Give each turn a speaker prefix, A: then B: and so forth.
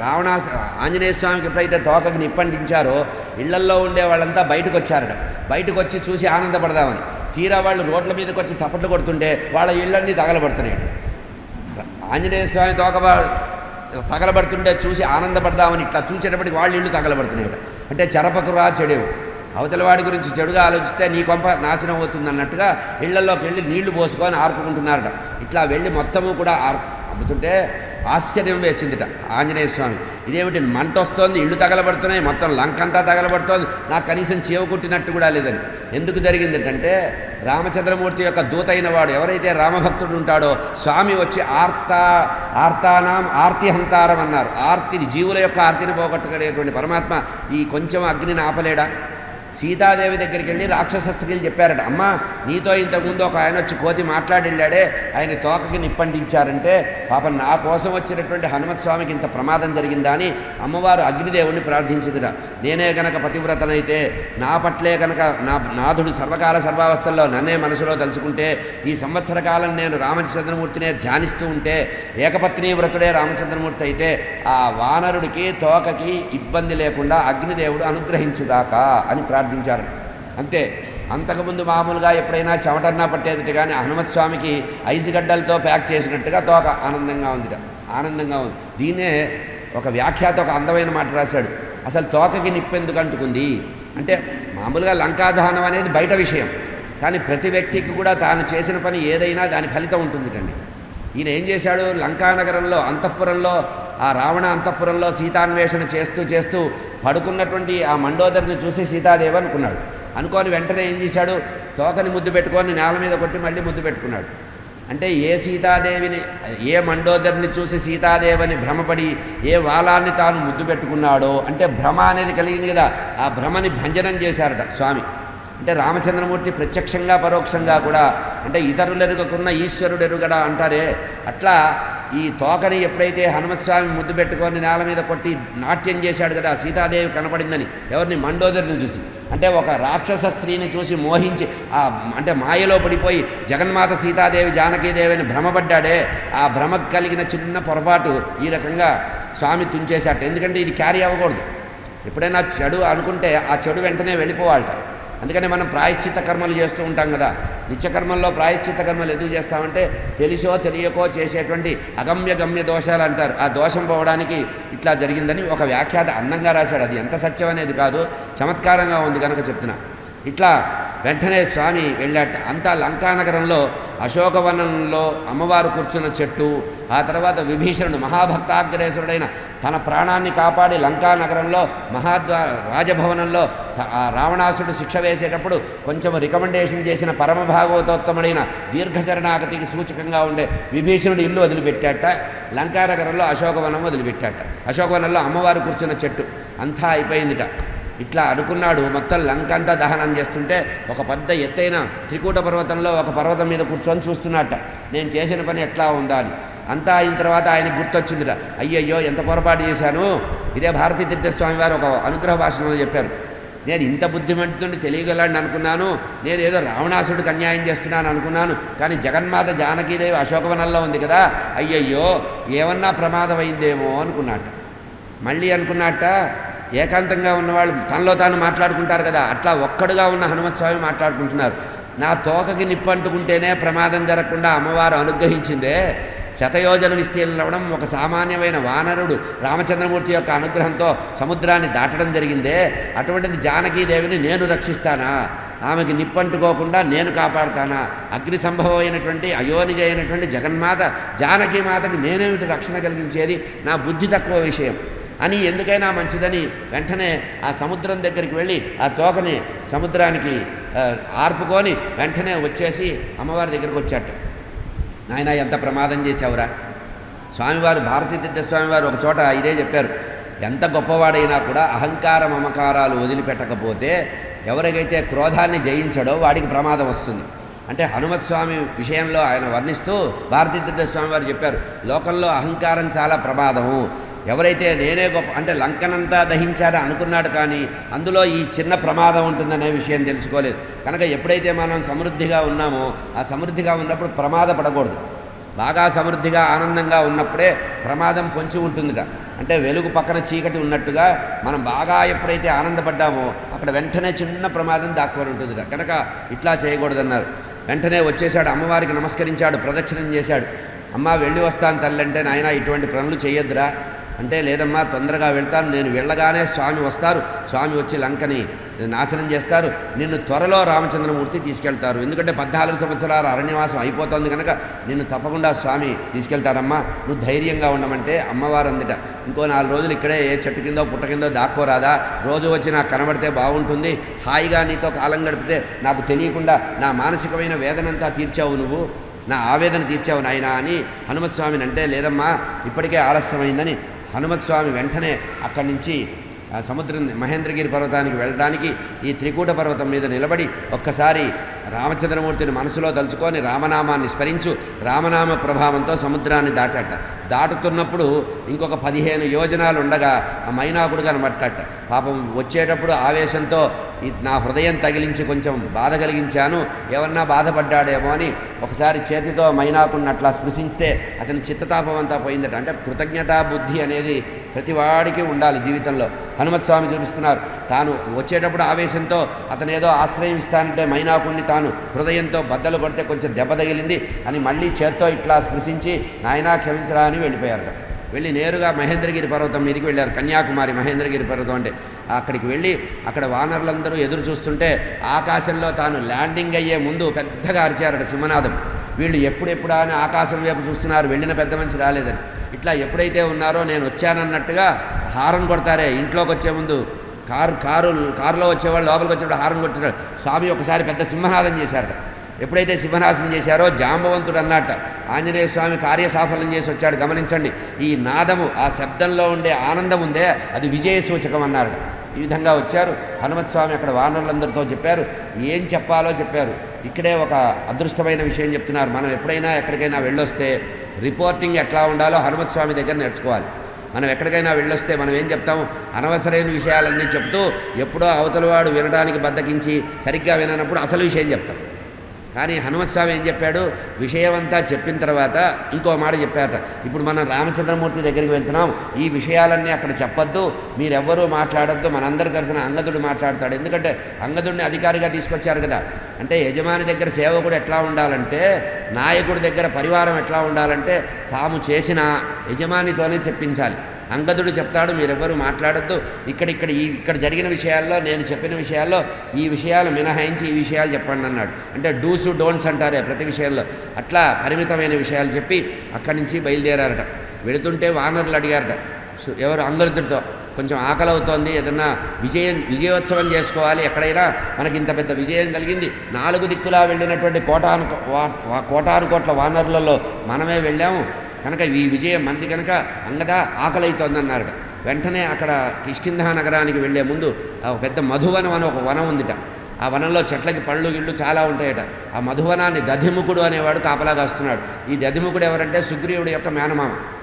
A: రావణా ఆంజనేయ స్వామికి ఎప్పుడైతే తోకకి నిప్పంటించారో ఇళ్ళల్లో ఉండే వాళ్ళంతా బయటకు వచ్చారట బయటకు వచ్చి చూసి ఆనందపడదామని. తీరా వాళ్ళు రోడ్ల మీదకి వచ్చి చప్పట్లు కొడుతుంటే వాళ్ళ ఇళ్ళన్నీ తగలబడుతున్నాయి ఆంజనేయ స్వామి తోక తగలబడుతుంటే చూసి ఆనందపడదామని ఇట్లా చూసేటప్పటికి వాళ్ళ ఇళ్ళు తగలబడుతున్నాయి అంటే చెరపకురా చెడేవు. అవతల వాడి గురించి చెడుగా ఆలోచిస్తే నీ కొంప నాశనం అవుతుంది అన్నట్టుగా ఇళ్ళలోకి వెళ్ళి నీళ్ళు పోసుకొని ఆర్పుకుంటున్నారట. ఇట్లా వెళ్ళి మొత్తము కూడా ఆర్ అమ్ముతుంటే ఆశ్చర్యం వేసిందిట. ఆంజనేయ స్వామి ఇదేమిటి మంట వస్తోంది ఇళ్ళు తగలబడుతున్నాయి మొత్తం లంకంతా తగలబడుతోంది నాకు కనీసం చీవ కొట్టినట్టు కూడా లేదని. ఎందుకు జరిగిందంటే రామచంద్రమూర్తి యొక్క దూత అయిన వాడు ఎవరైతే రామభక్తుడు ఉంటాడో స్వామి వచ్చి ఆర్త ఆర్తానాం ఆర్తిహంతారం అన్నారు. ఆర్తిని జీవుల యొక్క ఆర్తిని పోగొట్టుకునేటువంటి పరమాత్మ ఈ కొంచెం అగ్నిని ఆపలేడా? సీతాదేవి దగ్గరికి వెళ్ళి రాక్షస స్త్రీలు చెప్పారట అమ్మ నీతో ఇంతకుముందు ఒక ఆయన వచ్చి కోతి మాట్లాడి వెళ్ళాడే ఆయన తోకకి నిప్పంటించారంటే పాపం నా కోసం వచ్చినటువంటి హనుమత్ స్వామికి ఇంత ప్రమాదం జరిగిందా అని అమ్మవారు అగ్నిదేవుణ్ణి ప్రార్థించిందిట. నేనే గనక పతివ్రతనైతే నా పట్లే కనుక నా నాథుడు సర్వకాల సర్వావస్థల్లో నన్నే మనసులో తలుచుకుంటే ఈ సంవత్సర కాలం నేను రామచంద్రమూర్తినే ధ్యానిస్తూ ఉంటే ఏకపత్ని వ్రతుడే రామచంద్రమూర్తి అయితే ఆ వానరుడికి తోకకి ఇబ్బంది లేకుండా అగ్నిదేవుడు అనుగ్రహించుదాకా అని ప్రార్థించారు. అంతే అంతకుముందు మామూలుగా ఎప్పుడైనా చెమటన్నా పట్టేది కానీ హనుమత్ స్వామికి ఐసు గడ్డలతో ప్యాక్ చేసినట్టుగా తోక ఆనందంగా ఉందిట. ఆనందంగా ఉంది. దీన్నే ఒక వ్యాఖ్యాత ఒక అందమైన మాట రాశాడు. అసలు తోకకి నిప్పెందుకు అంటుకుంది? అంటే మామూలుగా లంకాదహనం అనేది బయట విషయం. కానీ ప్రతి వ్యక్తికి కూడా తాను చేసిన పని ఏదైనా దాని ఫలితం ఉంటుంది కండి ఈయన ఏం చేశాడు? లంకానగరంలో అంతఃపురంలో ఆ రావణ అంతఃపురంలో సీతాన్వేషణ చేస్తూ చేస్తూ పడుకున్నటువంటి ఆ మండోదరిని చూసి సీతాదేవి అనుకున్నాడు. అనుకొని వెంటనే ఏం చేశాడు? తోకని ముద్దు పెట్టుకొని నేల మీద కొట్టి మళ్ళీ ముద్దు పెట్టుకున్నాడు. అంటే ఏ సీతాదేవిని ఏ మండోదరిని చూసి సీతాదేవిని భ్రమపడి ఏ వాలాన్ని తాను ముద్దు పెట్టుకున్నాడో అంటే భ్రమ అనేది కలిగింది కదా ఆ భ్రమని భంజనం చేశారట స్వామి. అంటే రామచంద్రమూర్తి ప్రత్యక్షంగా పరోక్షంగా కూడా అంటే ఇతరులు ఎరుగకున్న ఈశ్వరుడు ఎరుగడా అంటారే. అట్లా ఈ తోకని ఎప్పుడైతే హనుమత్స్వామి ముద్దు పెట్టుకొని నేల మీద కొట్టి నాట్యం చేశాడు కదా సీతాదేవి కనపడిందని ఎవరిని మండోదరిని చూసి. అంటే ఒక రాక్షస స్త్రీని చూసి మోహించి ఆ అంటే మాయలో పడిపోయి జగన్మాత సీతాదేవి జానకీదేవిని భ్రమపడ్డాడే. ఆ భ్రమకు కలిగిన చిన్న పొరపాటు ఈ రకంగా స్వామి తుంచేశాట ఎందుకంటే ఇది క్యారీ అవ్వకూడదు. ఎప్పుడైనా చెడు అనుకుంటే ఆ చెడు వెంటనే వెళ్ళిపోవాలట. అందుకని మనం ప్రాయశ్చిత్త కర్మలు చేస్తూ ఉంటాం కదా. నిత్యకర్మల్లో ప్రాయశ్చిత్త కర్మలు ఎందుకు చేస్తామంటే తెలిసో తెలియకో చేసేటువంటి అగమ్య గమ్య దోషాలు అంటారు. ఆ దోషం పోవడానికి ఇట్లా జరిగిందని ఒక వ్యాఖ్యాత అందంగా రాశాడు. అది ఎంత సత్యం అనేది కాదు. చమత్కారంగా ఉంది కనుక చెప్తున్నా. ఇట్లా వెంటనే స్వామి వెళ్ళాట. అంతా లంకానగరంలో అశోకవనంలో అమ్మవారు కూర్చున్న చెట్టు ఆ తర్వాత విభీషణుడు మహాభక్తాగ్రేసురుడైన తన ప్రాణాన్ని కాపాడి లంకా నగరంలో మహాద్వా రాజభవనంలో ఆ రావణాసుడు శిక్ష వేసేటప్పుడు కొంచెం రికమెండేషన్ చేసిన పరమ భాగవతోత్తముడైన దీర్ఘశరణాగతికి సూచకంగా ఉండే విభీషణుడు ఇల్లు వదిలిపెట్టాట లంకానగరంలో అశోకవనం వదిలిపెట్టాట. అశోకవనంలో అమ్మవారు కూర్చున్న చెట్టు అంతా అయిపోయిందిట. ఇట్లా అనుకున్నాడు మొత్తం లంక అంతా దహనం చేస్తుంటే ఒక పెద్ద ఎత్తైన త్రికూట పర్వతంలో ఒక పర్వతం మీద కూర్చొని చూస్తున్నట్ట. నేను చేసిన పని ఎట్లా ఉందా అని. అంతా అయిన తర్వాత ఆయన గుర్తొచ్చిందిట అయ్యయ్యో ఎంత పొరపాటు చేశాను? ఇదే భారతీ తీర్థస్వామి వారు ఒక అనుగ్రహ భాషణలో చెప్పారు. నేను ఇంత బుద్ధిమంతుని తెలియగలని అనుకున్నాను. నేను ఏదో రావణాసుడికి అన్యాయం చేస్తున్నాను అనుకున్నాను. కానీ జగన్మాత జానకీదేవి అశోకవనంలో ఉంది కదా. అయ్యయ్యో ఏమన్నా ప్రమాదం అనుకున్నట్ట మళ్ళీ అనుకున్నట్ట ఏకాంతంగా ఉన్నవాళ్ళు తనలో తాను మాట్లాడుకుంటారు కదా అట్లా ఒక్కడుగా ఉన్న హనుమత్ స్వామి మాట్లాడుకుంటున్నారు. నా తోకకి నిప్పు అంటుకుంటేనే ప్రమాదం జరగకుండా అమ్మవారు అనుగ్రహించిందే. శతయోజన విస్తీర్ణం ఒక సామాన్యమైన వానరుడు రామచంద్రమూర్తి యొక్క అనుగ్రహంతో సముద్రాన్ని దాటడం జరిగిందే. అటువంటిది జానకీదేవిని నేను రక్షిస్తానా? ఆమెకి నిప్పంటుకోకుండా నేను కాపాడుతానా? అగ్ని సంభవమైనటువంటి అయోనిజ అయినటువంటి జగన్మాత జానకీమాతకి నేనేమిటి రక్షణ కలిగించేది? నా బుద్ధి తక్కువ విషయం. అని ఎందుకైనా మంచిదని వెంటనే ఆ సముద్రం దగ్గరికి వెళ్ళి ఆ తోకని సముద్రానికి ఆర్పుకొని వెంటనే వచ్చేసి అమ్మవారి దగ్గరికి వచ్చాట నాయన ఎంత ప్రమాదం చేశావురా. స్వామివారు భారతీ తీర్థ స్వామివారు ఒక చోట ఇదే చెప్పారు. ఎంత గొప్పవాడైనా కూడా అహంకార మమకారాలు వదిలిపెట్టకపోతే ఎవరికైతే క్రోధాన్ని జయించడో వాడికి ప్రమాదం వస్తుంది. అంటే హనుమత్ స్వామి విషయంలో ఆయన వర్ణిస్తూ భారతీ తీర్థ స్వామి వారు చెప్పారు లోకంలో అహంకారం చాలా ప్రమాదము. ఎవరైతే నేనే గొప్ప అంటే లంకనంతా దహించారని అనుకున్నాడు కానీ అందులో ఈ చిన్న ప్రమాదం ఉంటుందనే విషయం తెలుసుకోలేదు. కనుక ఎప్పుడైతే మనం సమృద్ధిగా ఉన్నామో ఆ సమృద్ధిగా ఉన్నప్పుడు ప్రమాదపడకూడదు బాగా సమృద్ధిగా ఆనందంగా ఉన్నప్పుడే ప్రమాదం పొంచి ఉంటుందిట. అంటే వెలుగు పక్కన చీకటి ఉన్నట్టుగా మనం బాగా ఎప్పుడైతే ఆనందపడ్డామో అక్కడ వెంటనే చిన్న ప్రమాదం దాక్కుని ఉంటుందిట. కనుక ఇట్లా చేయకూడదన్నారు. వెంటనే వచ్చేసాడు అమ్మవారికి నమస్కరించాడు ప్రదక్షిణం చేశాడు. అమ్మ వెళ్ళి వస్తాను తల్లి అంటే నాయన ఇటువంటి పనులు చేయొద్దురా అంటే లేదమ్మా తొందరగా వెళ్తాను. నేను వెళ్ళగానే స్వామి వస్తారు. స్వామి వచ్చి లంకని నాశనం చేస్తారు. నిన్ను త్వరలో రామచంద్రమూర్తి తీసుకెళ్తారు. ఎందుకంటే పద్నాలుగు సంవత్సరాల అరణ్యవాసం అయిపోతుంది కనుక నిన్ను తప్పకుండా స్వామి తీసుకెళ్తారమ్మా. నువ్వు ధైర్యంగా ఉండమంటే అమ్మవారు అందట ఇంకో నాలుగు రోజులు ఇక్కడే ఏ చెట్టు కిందో పుట్ట కిందో దాక్కోరాదా? రోజు వచ్చి నాకు కనబడితే బాగుంటుంది. హాయిగా నీతో కాలం గడిపితే నాకు తెలియకుండా నా మానసికమైన వేదనంతా తీర్చావు నువ్వు. నా ఆవేదన తీర్చావు నాయనా అని హనుమత్ స్వామిని అంటే లేదమ్మా ఇప్పటికే ఆలస్యమైందని హనుమత్ స్వామి వెంటనే అక్కడి నుంచి సముద్రం మహేంద్రగిరి పర్వతానికి వెళ్ళడానికి ఈ త్రికూట పర్వతం మీద నిలబడి ఒక్కసారి రామచంద్రమూర్తిని మనసులో తలుచుకొని రామనామాన్ని స్మరించు. రామనామ ప్రభావంతో సముద్రాన్ని దాటాట. దాటుతున్నప్పుడు ఇంకొక పదిహేను యోజనాలు ఉండగా ఆ మైనాకుడు కనబట్టట పాపం వచ్చేటప్పుడు ఆవేశంతో నా హృదయం తగిలించి కొంచెం బాధ కలిగించాను. ఎవరన్నా బాధపడ్డాడేమో అని ఒకసారి చేతితో మైనాకుని అట్లా స్పృశించితే అతని చిత్తతాపం అంతా పోయిందట. అంటే కృతజ్ఞతా బుద్ధి అనేది ప్రతివాడికి ఉండాలి జీవితంలో. హనుమత్ స్వామి చూపిస్తున్నారు. తాను వచ్చేటప్పుడు ఆవేశంతో అతను ఏదో ఆశ్రయం ఇస్తానంటే మైనాకుణ్ణి తాను హృదయంతో బద్దలు కొడితే కొంచెం దెబ్బ తగిలింది అని మళ్ళీ చేత్తో ఇట్లా స్పృశించి నాయనా క్షమించరా అని వెళ్ళిపోయారట. వెళ్ళి నేరుగా మహేంద్రగిరి పర్వతం మీదకి వెళ్ళారు. కన్యాకుమారి మహేంద్రగిరి పర్వతం అంటే అక్కడికి వెళ్ళి అక్కడ వానరులందరూ ఎదురు చూస్తుంటే ఆకాశంలో తాను ల్యాండింగ్ అయ్యే ముందు పెద్దగా అరిచారట సింహనాథం వీళ్ళు ఎప్పుడెప్పుడా అని ఆకాశం వైపు చూస్తున్నారు వెళ్ళిన పెద్ద మనిషి రాలేదని. ఇట్లా ఎప్పుడైతే ఉన్నారో నేను వచ్చానన్నట్టుగా హారన్ కొడతారే ఇంట్లోకి వచ్చే ముందు. కారు కారు కారులో వచ్చేవాళ్ళు లోపలికి వచ్చేవాడు హారన్ కొట్టినాడు స్వామి ఒకసారి పెద్ద సింహనాదం చేశారట. ఎప్పుడైతే సింహనాశనం చేశారో జాంబవంతుడు అన్నట్ట ఆంజనేయ స్వామి కార్యసాఫల్యం చేసి వచ్చాడు గమనించండి. ఈ నాదము ఆ శబ్దంలో ఉండే ఆనందం ఉందే అది విజయ సూచకం అన్నారట. ఈ విధంగా వచ్చారు. హనుమత్ స్వామి అక్కడ వానరులందరితో చెప్పారు. ఏం చెప్పాలో చెప్పారు. ఇక్కడే ఒక అదృష్టమైన విషయం చెప్తున్నారు. మనం ఎప్పుడైనా ఎక్కడికైనా వెళ్ళొస్తే రిపోర్టింగ్ ఎట్లా ఉండాలో హనుమత్ స్వామి దగ్గర నేర్చుకోవాలి. మనం ఎక్కడికైనా వెళ్ళొస్తే మనం ఏం చెప్తాము? అనవసరమైన విషయాలన్నీ చెప్తూ ఎప్పుడో అవతలవాడు వినడానికి బద్దకించి సరిగ్గా విననప్పుడు అసలు విషయం చెప్తాం. కానీ హనుమత్స్వామి ఏం చెప్పాడు? విషయమంతా చెప్పిన తర్వాత ఇంకో మాట చెప్పారట. ఇప్పుడు మనం రామచంద్రమూర్తి దగ్గరికి వెళ్తున్నాం. ఈ విషయాలన్నీ అక్కడ చెప్పొద్దు. మీరెవ్వరూ మాట్లాడద్దు. మనందరి తరఫున అంగదుడు మాట్లాడతాడు. ఎందుకంటే అంగదుడిని అధికారిగా తీసుకొచ్చారు కదా. అంటే యజమాని దగ్గర సేవకుడు ఎట్లా ఉండాలంటే నాయకుడి దగ్గర పరివారం ఎట్లా ఉండాలంటే తాము చేసిన యజమానితోనే చెప్పించాలి. అంగదుడు చెప్తాడు మీరెవ్వరూ మాట్లాడద్దు. ఇక్కడ ఇక్కడ ఈ ఇక్కడ జరిగిన విషయాల్లో నేను చెప్పిన విషయాల్లో ఈ విషయాలు మినహాయించి ఈ విషయాలు చెప్పండి అన్నాడు. అంటే డూస్ డోన్స్ అంటారే ప్రతి విషయంలో. అట్లా పరిమితమైన విషయాలు చెప్పి అక్కడి నుంచి బయలుదేరారట. వెళుతుంటే వానరులు అడిగారట ఎవరు? అంగదుడితో కొంచెం ఆకలి అవుతోంది ఏదన్నా విజయం విజయోత్సవం చేసుకోవాలి ఎక్కడైనా మనకి ఇంత పెద్ద విజయం కలిగింది. నాలుగు దిక్కులా వెళ్ళినటువంటి కోటాను వా- కోటాను కోట్ల వానరులలో మనమే వెళ్ళాము. కనుక ఈ విజయం మంది కనుక అంగదా ఆకలైతోందన్నారట వెంటనే అక్కడ కిష్కింధా నగరానికి వెళ్ళే ముందు ఒక పెద్ద మధువనం అని ఒక వనం ఉందిట. ఆ వనంలో చెట్లకి పళ్ళు గిళ్ళు చాలా ఉంటాయట. ఆ మధువనాన్ని దధిముఖుడు అనేవాడు కాపలాగా వస్తున్నాడు ఈ దధిముఖుడు ఎవరంటే సుగ్రీవుడి యొక్క మేనమామ.